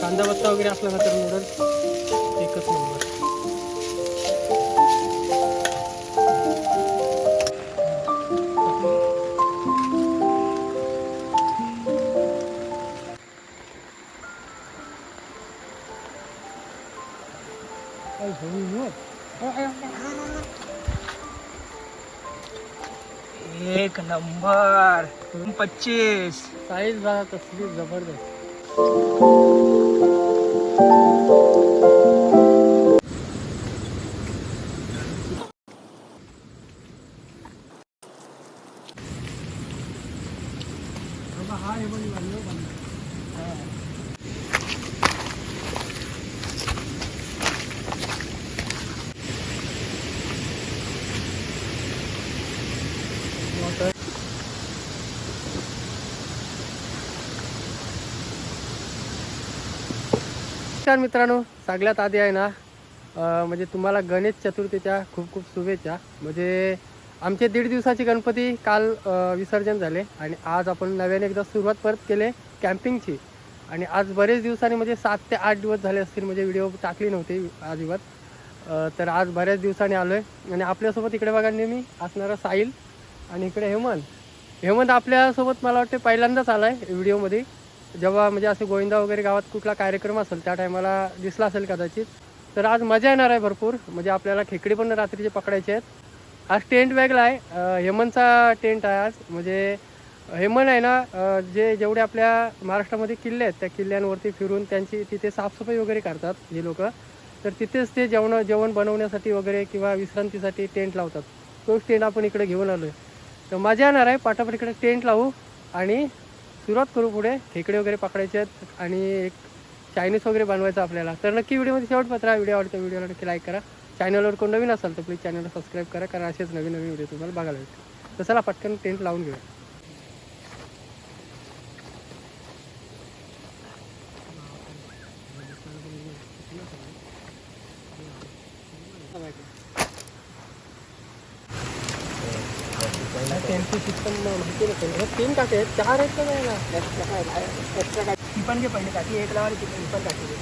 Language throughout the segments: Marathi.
कांदा बत्ता वगैरे असला ना तर नूडल्स एक नंबर. पच्चीस. साईज बघा कसली जबरदस्त. नमस्कार मित्रांनो सगळ्यात आधी आहे ना म्हणजे तुम्हाला गणेश चतुर्थीच्या खूप खूप शुभेच्छा. म्हणजे आमचे दीड दिवसाचे गणपती काल विसर्जन झाले आणि आज आपण नव्याने एकदा सुरुवात परत केले कॅम्पिंगची. आणि आज बरेच दिवसांनी म्हणजे सात ते आठ दिवस झाले असतील म्हणजे व्हिडिओ टाकली नव्हती अजिबात. तर आज बऱ्याच दिवसांनी आलो आहे आणि आपल्यासोबत इकडे बघा नेहमी असणारा साहिल आणि इकडे हेमंत. हेमंत आपल्यासोबत मला वाटते पहिल्यांदाच आला आहे व्हिडिओमध्ये. जेव्हा म्हणजे असं गोविंदा वगैरे गावात कुठला कार्यक्रम असेल त्या टायमाला दिसला असेल कदाचित. तर आज मजा येणार आहे भरपूर. म्हणजे आपल्याला खेकडे पण रात्रीचे पकडायचे आहेत. आज टेंट वेगळा आहे. हेमनचा टेंट आहे आज. म्हणजे हेमन आहे ना जे जेवढे आपल्या महाराष्ट्रामध्ये किल्ले आहेत त्या किल्ल्यांवरती फिरून त्यांची तिथे साफसफाई वगैरे करतात हे लोक. तर तिथेच ते जेवण जेवण बनवण्यासाठी वगैरे किंवा विश्रांतीसाठी टेंट लावतात. तोच टेंट आपण इकडे घेऊन आलो आहे तर मजा येणार आहे. पाठापाठ इकडे टेंट लावू आणि सुरुवात करू पुढे. खेकडे वगैरे पकडायचे आहेत आणि एक चायनीज वगैरे बनवायचं आपल्याला. तर नक्की व्हिडिओमध्ये शेवट पत्रा व्हिडिओ आवडतो व्हिडिओला नक्की लाईक करा. चॅनलवर कोण नवीन असाल तर प्लीज चॅनलला सबस्क्राईब करा कारण असेच नवीन नवीन व्हिडिओ तुम्हाला बघायला भेटतील. तर चला पटकन टेंट लावून घेऊया. तीन काटे आहेत चार आहेत का नाही ना एक्स्ट्रा काय एक्स्ट्रा काय ती पण घे पहिले टाकी एक लावा ती ती पण टाकी दे.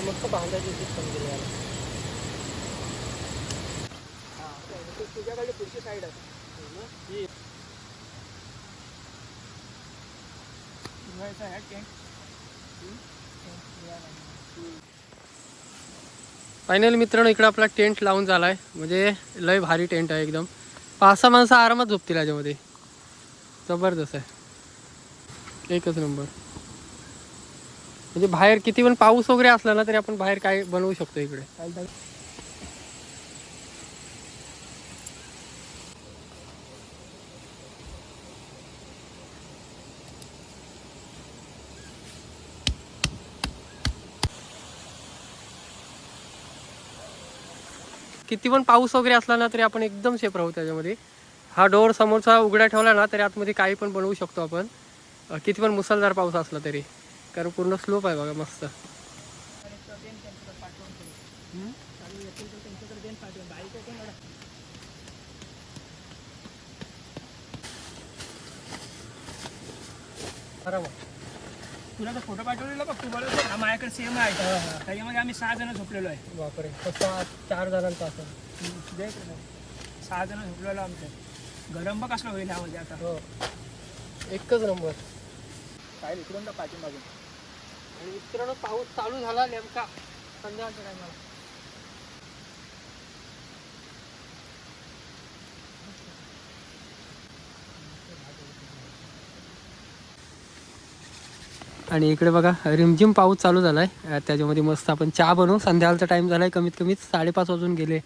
मस्त बांधायची सिस्टम दिली याला तुझ्याकडे पुढची साईड आहे टेंट फायनल मित्रांनो इकडे आपला टेंट लावून झाला आहे म्हणजे लय भारी टेंट आहे एकदम. पाच सहा माणसं आरामात झोपतील याच्यामध्ये. जबरदस्त आहे. एकच नंबर. म्हणजे बाहेर किती पण पाऊस वगैरे असला ना तरी आपण बाहेर काय बनवू शकतो इकडे? किती पण पाऊस वगैरे असला ना तरी आपण एकदम सेफ राहू त्याच्यामध्ये. हा डोर समोरचा उघडा ठेवला ना तरी आतमध्ये काही पण बनवू शकतो आपण. किती पण मुसळधार पाऊस असला तरी. कारण पूर्ण स्लोप आहे बघा मस्त. बरोबर तुला तर फोटो पाठवलेला बघ तू बरोबर हा माझ्याकडे सेम आहे. त्याच्यामध्ये आम्ही सहा जण झोपलेलो आहे. बापरे तसा चार जणांचा असेल देख रे. सहा जण झोपलेलो आमच्या गरम बघ कसला होईल यामध्ये आता. हो. एकच नंबर. काय इकडून तर पाठी मागून आणि मित्रांनो पाऊस चालू झाला नेमका. संध्याकाळच्या टायमाला आणि इकडे बघा रिमझिम पाऊस चालू झालाय. अं, त्याच्यामध्ये मस्त आपण चहा बनवू. संध्याकाळचा टाइम झालाय कमीत कमी साडेपाच वाजून गेले.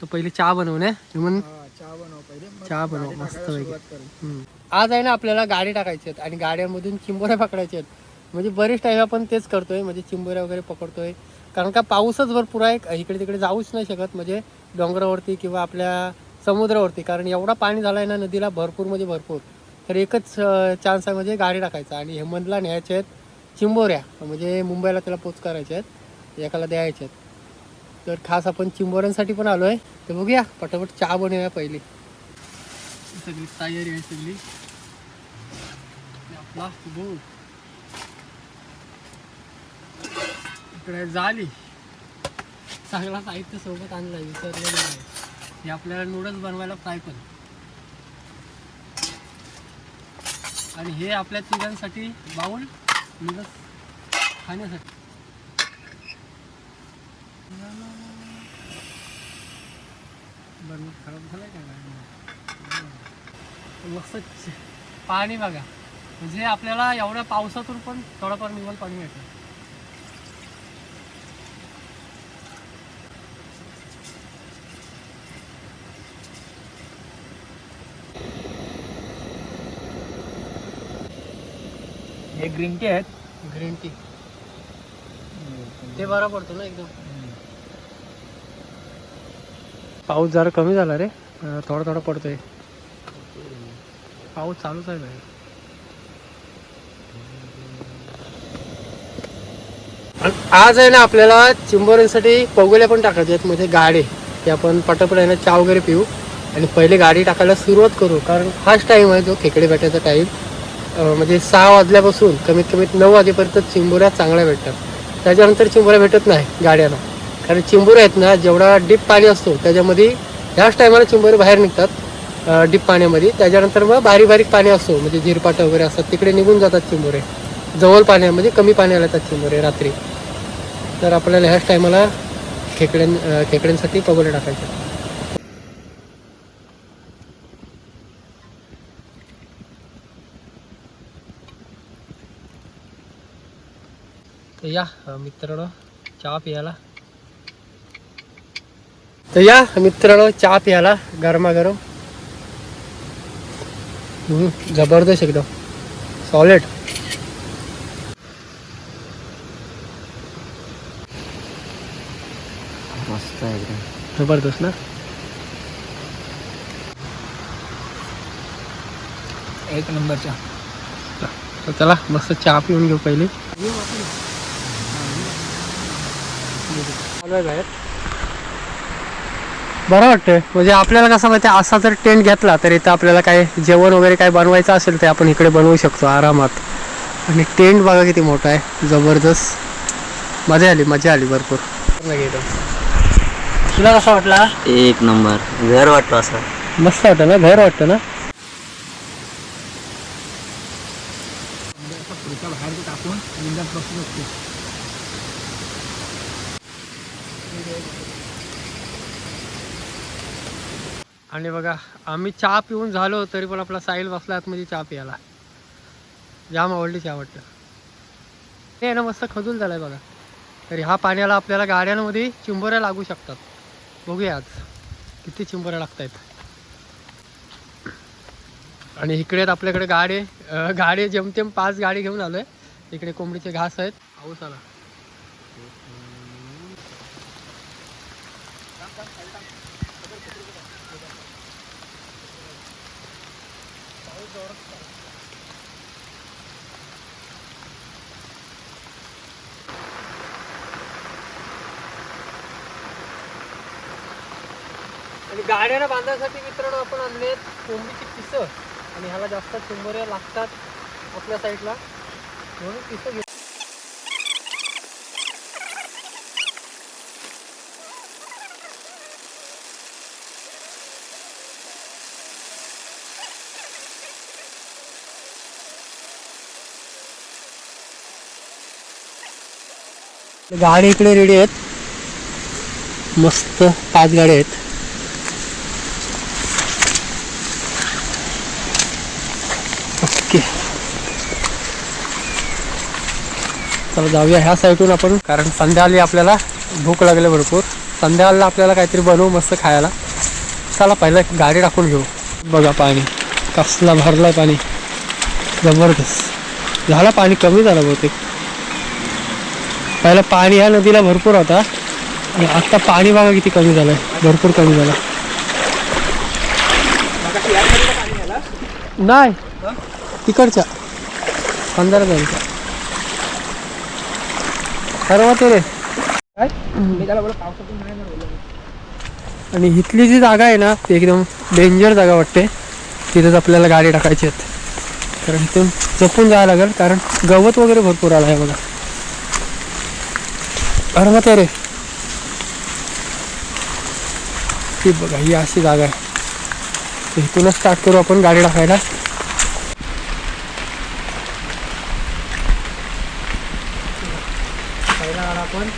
तर पहिले चहा म्हणून बनव पहिले. मग चहा बनव मस्त पैकी. आज आहे ना आपल्याला गाडी टाकायची आहेत आणि गाड्यांमधून चिंबोऱ्या पकडायच्या आहेत. म्हणजे बरेच टाईम आपण तेच करतोय म्हणजे चिंबोऱ्या वगैरे पकडतोय. कारण का पाऊसच भरपूर आहे इकडे तिकडे जाऊच नाही शकत. म्हणजे डोंगरावरती किंवा आपल्या समुद्रावरती कारण एवढा पाणी झाला आहे ना नदीला भरपूर म्हणजे भरपूर. तर एकच चान्स आहे म्हणजे गाडी टाकायचा. आणि हेमंतला न्यायचे आहेत चिंबोऱ्या. म्हणजे मुंबईला त्याला पोच करायचे आहेत. एकाला द्यायचे आहेत. तर खास आपण चिंबोऱ्यांसाठी पण आलो आहे तर बघूया पटापट चहा बनवूया पहिली. सगळी तयारी आहे सगळी. आपला इकडे झाली चांगला साहित्य सोबत आणलं विसरलेलं नाही. हे आपल्याला नूडल्स बनवायला फ्राय पण. आणि हे आपल्या तिघांसाठी बाऊल म्हणजे खाण्यासाठी. खराब झालाय का मस्त पाणी बघा. म्हणजे आपल्याला एवढ्या पावसातून पण थोडंफार निवल पाणी मिळतं. ग्रीन टी आहेत? Green tea. ते बरा पडतो ना एकदम. पाऊस जरा कमी झाला रे थोडा थोडा पडतोय. पाऊस चालूच आहे बाहेर. आणि आज आहे ना आपल्याला चिंबोऱ्यांसाठी पगोल्या पण टाकायचे आहेत म्हणजे गाडे. ते आपण पटापट आहे ना चहा वगैरे पिऊ. आणि पहिले गाडी टाकायला सुरुवात करू कारण हाच टाईम आहे जो खेकडे भेटायचा टाईम म्हणजे सहा वाजल्यापासून कमीत कमीत नऊ वाजेपर्यंत चिंबोऱ्या चांगल्या भेटतात. त्याच्यानंतर चिंबोऱ्या भेटत नाही गाड्याला कारण चिंबोऱ्या आहेत ना जेवढा डीप पाणी असतो त्याच्यामध्ये ह्याच टायमाला चिंबोरे बाहेर निघतात डीप पाण्यामध्ये. त्याच्यानंतर मग बारीक बारीक पाणी असतो म्हणजे झिरपाट वगैरे असतात तिकडे निघून जातात चिंबोरे जवळ पाण्यामध्ये कमी पाण्याला येतात चिंबोरे रात्री. तर आपल्याला ह्याच टायमाला खेकड्यां खेकड्यांसाठी पगोले टाकायचे. तर या मित्रांनो चहा पियाला तर या मित्रांनो चहा पियाला गरमागरम. जबरदस्त एकदम. सॉलिड मस्त आहे एकदम. जबरदस्त ना? एक नंबरच्या तर चला मस्त चहा पिऊन घेऊ पहिले. बरं वाटतंय. म्हणजे आपल्याला कसं माहिती असा जर टेंट घेतला तर इथं आपल्याला काय जेवण वगैरे काय बनवायचं असेल ते आपण इकडे बनवू शकतो आरामात. आणि टेंट बघा किती मोठा आहे. जबरदस्त. मजा आली मजा आली भरपूर. तुला कसा वाटला एक नंबर. घर वाटतो असं. मस्त वाटतं ना? घर वाटतं ना पुढच्या बाहेर टाकून विंदात बसू शकतो आणि बघा आम्ही चहा पिऊन झालो तरी पण आपला साहिल बसला आतमध्ये चहा प्यायला. जाम आवडली चहा वाटतं. हे ना मस्त खजूल आहे बघा. तरी ह्या पाण्याला आपल्याला गाड्यांमध्ये चिंबोऱ्या लागू शकतात. बघूया आज किती चिंबोऱ्या लागत आहेत आणि इकडे आपल्याकडे गाडे गाडे जेमतेम पाच गाडी घेऊन आलो आहे इकडे कोंबडीचे घास आहेत. पाऊस आला. आणि गाड्याला बांधण्यासाठी मित्रांनो आपण आणले कोंबडीची पिसं. आणि ह्याला जास्त चुंबऱ्या लागतात आपल्या साईडला म्हणून पिसं घेऊ गाडी इकडे रेडी आहेत. मस्त पाच गाड्या आहेत. ओके. चला जाऊया ह्या साईडून आपण कारण संध्याकाळी आपल्याला भूक लागली भरपूर. संध्याकाळला आपल्याला काहीतरी बनवू मस्त खायला. चला पहिलं गाडी टाकून घेऊ. बघा पाणी. कसला भरला पाणी. जबरदस्त. झाला पाणी कमी झालं बहुतेक. पहिलं पाणी ह्या नदीला भरपूर होता. आणि आता पाणी बघा किती कमी झालंय. भरपूर कमी झालं नाही. तिकडच्या. पंधरा जणच्या सर्व ते रे काय. आणि इथली जी जागा आहे ना ती एकदम डेंजर जागा वाटते. तिथेच आपल्याला गाडी टाकायची आहेत. कारण इथून जपून जावं लागेल कारण गवत वगैरे भरपूर आला आहे बघा. अरे मग रे. ती बघा ही अशी जागा आहे. इथूनच स्टार्ट करू आपण गाडी टाकायला. आपण.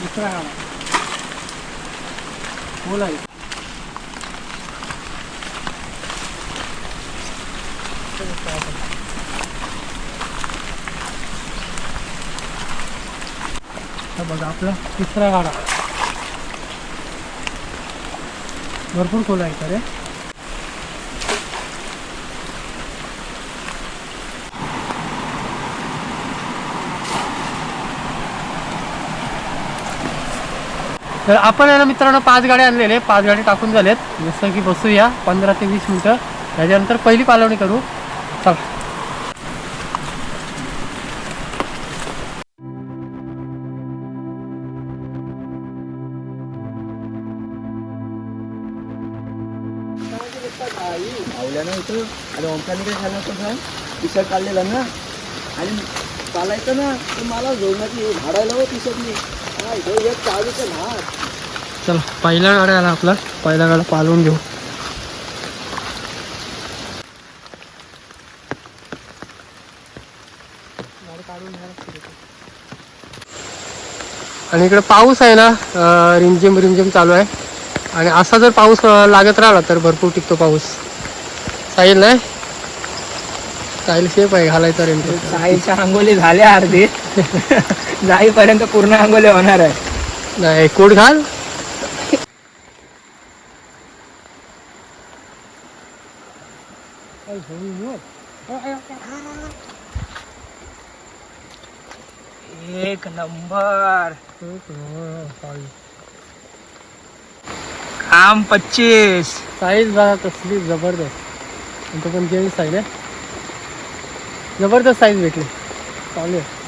दुसरा गाडा बोला हा बघा आपला तिसरा गाडा. भरपूर खोल आहे का रे. तर आपण आहे ना मित्रांनो पाच गाड्या आणलेले. पाच गाड्या टाकून झालेत. जसं की बसूया पंधरा ते वीस मिनटं. त्याच्यानंतर पहिली पालवणी करू. चला. आवल्यानं इथं आणि ओमकाने काय झालं होतं सांग? टीशर्ट काढलेला ना? आणि चालायचं ना तर मला जोडण्याची झाडायला हो टी शर्टनी हा एक चावीचं ना चला पहिला गाडा आला आपला. पहिला गाडा पालवून घेऊ. आणि इकडे पाऊस आहे ना रिमझिम रिमझिम चालू आहे. आणि असा जर पाऊस लागत राहिला तर भरपूर टिकतो पाऊस. साहिल नाही? साहिल शेप आहे घालायचा रेनकोट साईच्या आंघोळी झाल्या अर्धी. जाईपर्यंत पूर्ण आंघोळी होणार आहे. नाही कोट घाल. एक नंबर. काम पच्चीस. साईज बघा कसली जबरदस्त. तो पण जेंट्स आहे ना जबरदस्त साईज भेटली. चालू आहे.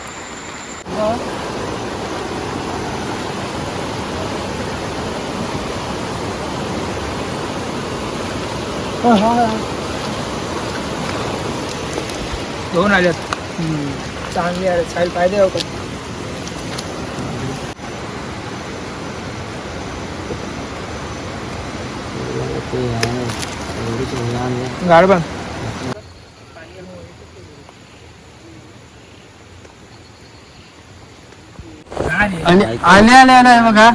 हा, हा, हा. दोन आल्यात. चांगली आहे साईल पाहिजे हो का गाड बघ आणि आल्या नाही बघा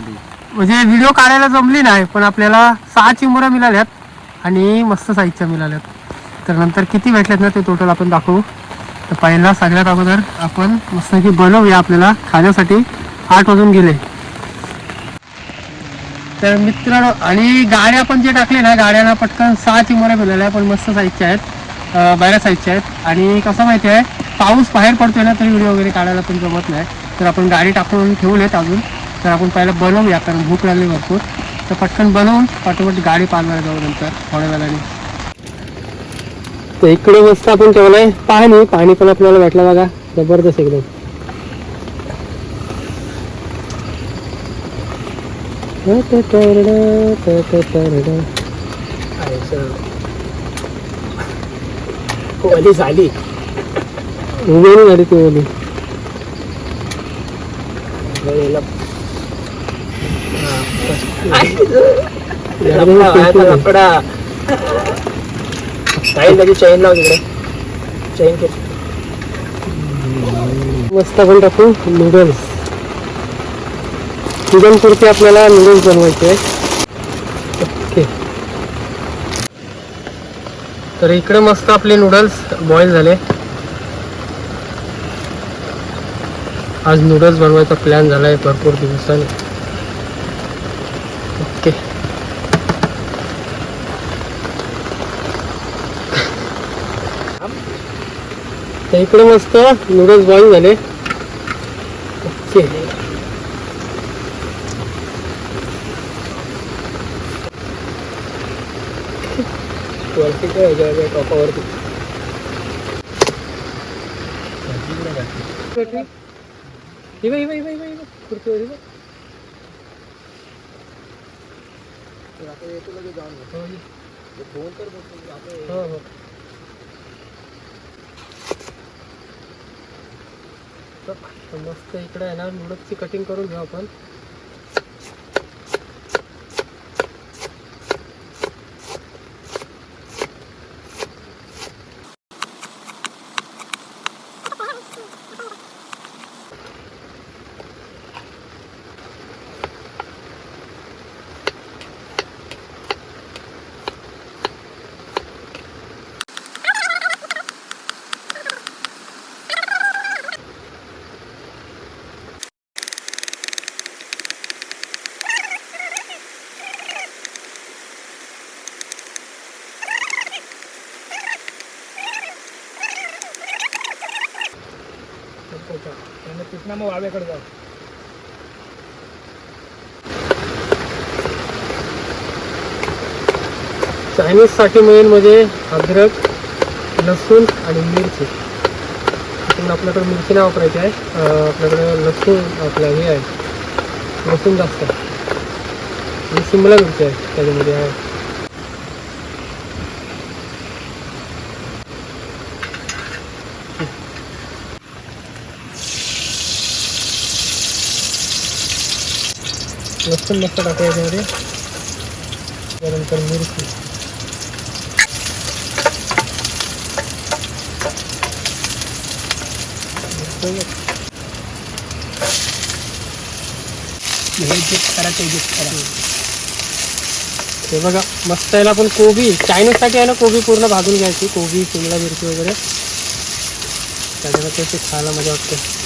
म्हणजे व्हिडिओ काढायला जमली नाही पण आपल्याला सहा चिमुऱ्या मिळाल्यात आणि मस्त साईजच्या मिळाल्यात. तर नंतर किती भेटल्यात ना ते टोटल आपण दाखवू. तर पहिला सगळ्यात अगोदर आपण मस्त की बनवूया आपल्याला खाण्यासाठी. आठ वाजून गेले. तर मित्रांनो आणि गाड्या आपण जे टाकले ना गाड्यांना पटकन सहा चिमोऱ्या मिळाल्या पण मस्त साईजच्या आहेत. बाहेर साईजच्या आहेत. आणि कसं माहिती आहे पाऊस बाहेर पडतोय ना तरी व्हिडिओ वगैरे काढायला पण जमत नाही. तर आपण गाडी टाकून ठेवलेत अजून. तर आपण पहिला बनवूया कारण भूक लागली भरपूर. तर पटकन बनवून पाठोपाठ गाडी पालवायला जाऊ नंतर थोड्या वेळाने. तर इकडे मस्त आपण ठेवलंय पाणी. पाणी पण आपल्याला भेटलं बघा जबरदस्त एकदम. कधी झाली उभेली गाडी ती ओली साईल त्याची चैन लाव तिकडे चैन मस्त पण टाकू नूडल्स पुरणपुरती आपल्याला नूडल्स बनवायचे आहेत. ओके. तर इकडे मस्त आपले नूडल्स बॉईल झाले. आज नूडल्स बनवायचा प्लॅन झाला आहे भरपूर दिवसांनी. ओके. तर इकडे मस्त नूडल्स बॉईल झाले. ओके. वरतीच्या ह्याच्यावर टॉपावरती हे बघ, हे बघ, खुर्चीवर हो, हो, मस्त इकडे आहे ना नूडल्सची कटिंग करून घेऊ आपण. ना मग वाव्याकडे जाऊ चायनीजसाठी मेन म्हणजे अद्रक लसूण आणि मिरची. पण आपल्याकडे मिरची नाही वापरायची आहे. आपल्याकडे लसूण आपलं हे आहे. लसूण जास्त आहे. आणि शिमला मिरची आहे त्याच्यामध्ये आहे. लसूण मस्त टाकूया याच्यामध्ये त्यानंतर मिरची. हे बघा, मस्त याला पण कोबी. चायनीजसाठी आहे ना, कोबी पूर्ण भाजून कोबी, शिमला मिरची वगैरे. त्याच्यानं ते खायला मज़ा वाटते.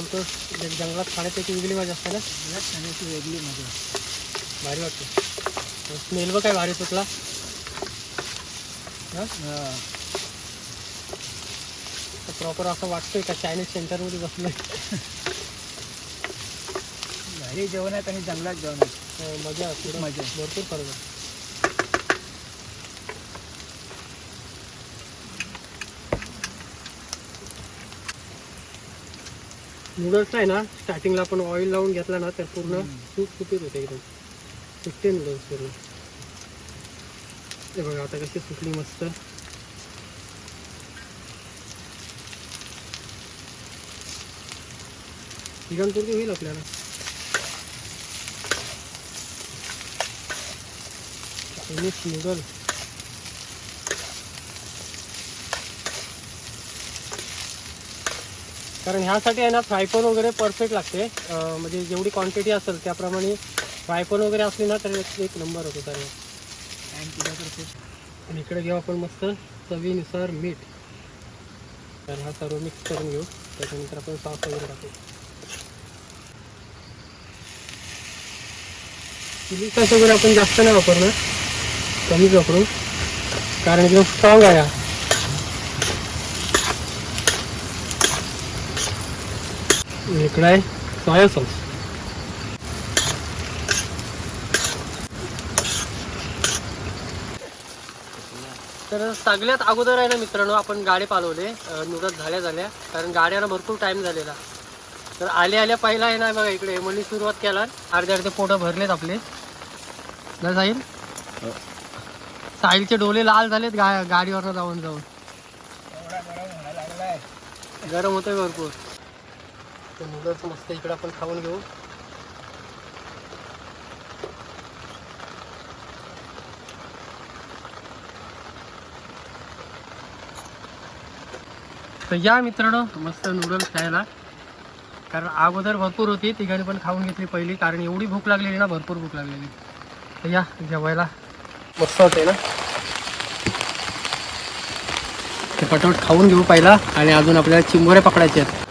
काय एक जंगलात खाण्याची वेगळी मजा असते ना? खाण्याची वेगळी मजा भारी वाटते. स्मेल बघ काय भारी सुटला प्रॉपर असं वाटतंय का चायनीज सेंटरमध्ये बसलोय. घरी जेवण आहेत आणि जंगलात जेवण आहे. अं, मजा असते मजा. भरपूर फरक नूडल्स आहे ना स्टार्टिंगला आपण ऑइल लावून घेतला ना तर पूर्ण सूप सुटीत होते एकदम. सुटते नूडल्स पूर्ण. हे बघा आता कशी सुटली मस्त. चिकनपुरती होईल आपल्याला. चायनीज कारण ह्यासाठी आहे ना फ्रायपन वगैरे परफेक्ट लागते. म्हणजे जेवढी क्वांटिटी असेल त्याप्रमाणे फ्रायपन वगैरे असली ना तर एक- नंबर होतो खूप आणि इकडे घेऊ आपण मस्त चवीनुसार मीठ. तर हा सर्व मिक्स करून घेऊ. त्याच्यानंतर आपण सॉस वगैरे टाकू. चिली सॉस वगैरे आपण जास्त नाही वापरणार. कमीच वापरू. कारण एकदम स्ट्रॉंग आहे आणि इकडे आहे सोया सॉस तर सगळ्यात अगोदर आहे ना मित्रांनो आपण गाडी पालवले. नूडल्स झाल्या झाल्या. कारण गाड्याला भरपूर टाइम झालेला. तर आल्या आल्या पहिला आहे ना बघा इकडे म्हणून सुरुवात केला. अर्धे अर्धे पोटं भरलेत आपले. ना साहिल? साहिलचे डोले लाल झालेत गा गाडीवरनं जाऊन जाऊन. गरम होतंय भरपूर. तर नूडल्स मस्त इकडे आपण खाऊन घेऊ. तर या मित्रांनो मस्त नूडल्स खायला. कारण अगोदर भरपूर होती तिघांनी पण खाऊन घेतली पहिली कारण एवढी भूक लागलेली ना भरपूर भूक लागलेली. तर या जेवायला. मस्त होते ना? ते पटवट खाऊन घेऊ पहिला आणि अजून आपल्याला चिंबोरे पकडायचे आहेत.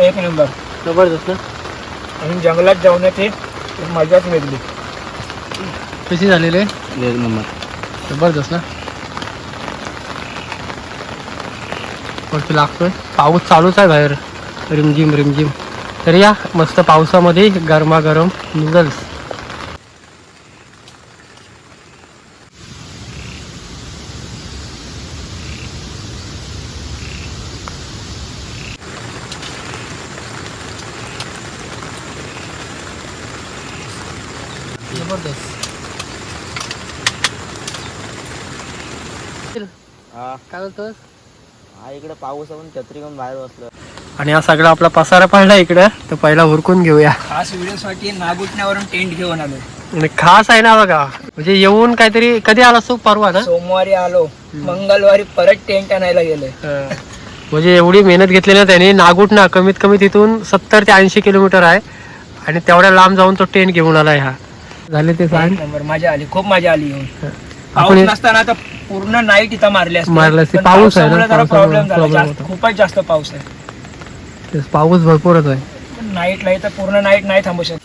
एक नंबर. जबरदस्त. ना आणि जंगलात जेवणाची मजाच वेगळी. कशी झालेले? एक नंबर. जबरदस्त ना? वरती लागतोय. पाऊस चालूच आहे बाहेर. रिमझिम रिमझिम. तर या मस्त पावसामध्ये गरमागरम नूडल्स जबरदस्त हा काय बोलतोस हा इकडे पाऊस आहे पण छत्री घेऊन बाहेर बसलो आणि हा सगळा आपला पसारा पडला इकडे तर पहिला हुरकून घेऊया. खास व्हिडिओसाठी नागुटण्यावरून टेंट घेऊन आलो आणि खास आहे ना बघा म्हणजे येऊन काहीतरी कधी आला तू परवा ना? सोमवारी आलो मंगळवारी परत टेंट आणायला गेलोय. म्हणजे एवढी मेहनत घेतली ना त्याने नागूट ना कमीत कमी तिथून सत्तर ते ऐंशी किलोमीटर आहे. आणि तेवढ्या लांब जाऊन तो टेंट घेऊन आलाय हा. झाले ते सांग. नंबर मजा आली खूप मजा आली येऊन. आपण पाऊस नसताना तर पूर्ण नाईट इथं मारली असती. मारली असती. पण पाऊस आहे ना, पावसामुळे जरा पावसामुळे प्रॉब्लेम झाला problem जास्त- होता. खूपच जास्त पाऊस आहे तेच पाऊस भरपूरच आहे पण नाईटला इथं पूर्ण नाईट नाही थांबू शकत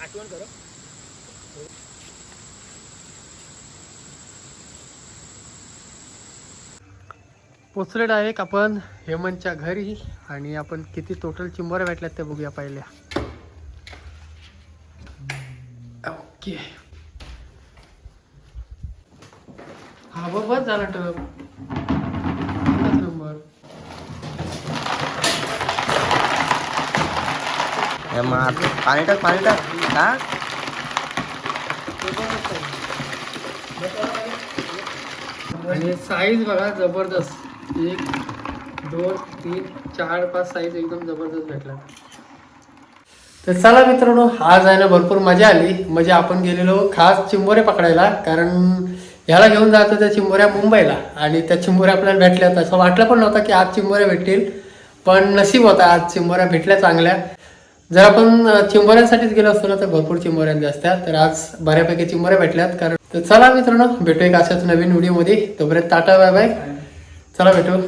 आठवण करा. पोचलेलो आहे आपण हेमंतच्या घरी आणि आपण किती टोटल चिंबोऱ्या भेटल्यात ते बघूया पहिल्या. ओके हा बघ झाला टप. पाणी टाक पाणी टाक. टाक आणि साईज बघा जबरदस्त. एक दोन तीन चार पाच साईज एकदम जबरदस्त भेटला. तर चला मित्रांनो आज जायला भरपूर मजा आली. म्हणजे आपण गेलेलो खास चिंबोरे पकडायला कारण ह्याला घेऊन जातो त्या चिंबोऱ्या मुंबईला. आणि त्या चिंबोऱ्या आपल्याला भेटल्या असं वाटलं पण नव्हतं की आज चिंबोऱ्या भेटतील. पण नशीब होता आज चिंबोऱ्या भेटल्या चांगल्या. जर आपण चिंबऱ्यांसाठीच चिंबोऱ्यांसाठीच गेलो असतो ना तर भरपूर चिंबोऱ्यांच्या असतात तर आज बऱ्यापैकी चिंबोऱ्या भेटल्यात. कारण तर चला मित्रांनो भेटू एक अशाच नवीन व्हिडिओमध्ये. तोपर्यंत टाटा बाय बाय. चला भेटू.